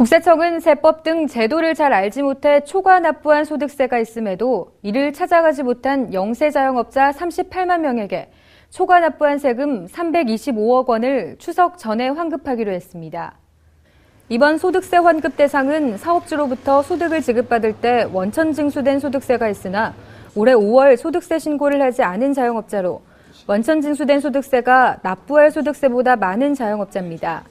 국세청은 세법 등 제도를 잘 알지 못해 초과 납부한 소득세가 있음에도 이를 찾아가지 못한 영세 자영업자 38만 명에게 초과 납부한 세금 325억 원을 추석 전에 환급하기로 했습니다. 이번 소득세 환급 대상은 사업주로부터 소득을 지급받을 때 원천 징수된 소득세가 있으나 올해 5월 소득세 신고를 하지 않은 자영업자로 원천 징수된 소득세가 납부할 소득세보다 많은 자영업자입니다.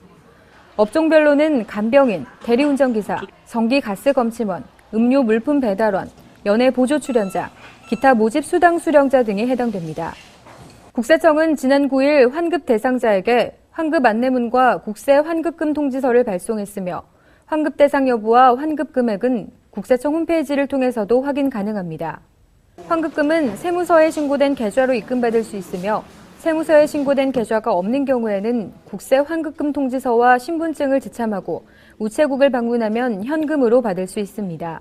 업종별로는 간병인, 대리운전기사, 전기가스검침원, 음료 물품 배달원, 연애 보조 출연자, 기타 모집 수당 수령자 등이 해당됩니다. 국세청은 지난 9일 환급 대상자에게 환급 안내문과 국세 환급금 통지서를 발송했으며 환급 대상 여부와 환급 금액은 국세청 홈페이지를 통해서도 확인 가능합니다. 환급금은 세무서에 신고된 계좌로 입금받을 수 있으며 세무서에 신고된 계좌가 없는 경우에는 국세 환급금 통지서와 신분증을 지참하고 우체국을 방문하면 현금으로 받을 수 있습니다.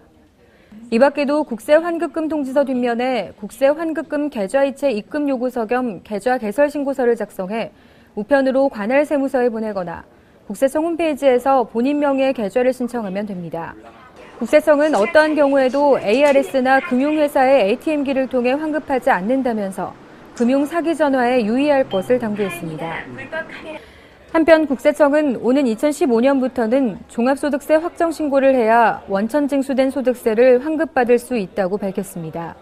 이 밖에도 국세 환급금 통지서 뒷면에 국세 환급금 계좌이체 입금 요구서 겸 계좌 개설 신고서를 작성해 우편으로 관할 세무서에 보내거나 국세청 홈페이지에서 본인 명의의 계좌를 신청하면 됩니다. 국세청은 어떠한 경우에도 ARS나 금융회사의 ATM기를 통해 환급하지 않는다면서 금융 사기 전화에 유의할 것을 당부했습니다. 한편 국세청은 오는 2015년부터는 종합소득세 확정 신고를 해야 원천 징수된 소득세를 환급받을 수 있다고 밝혔습니다.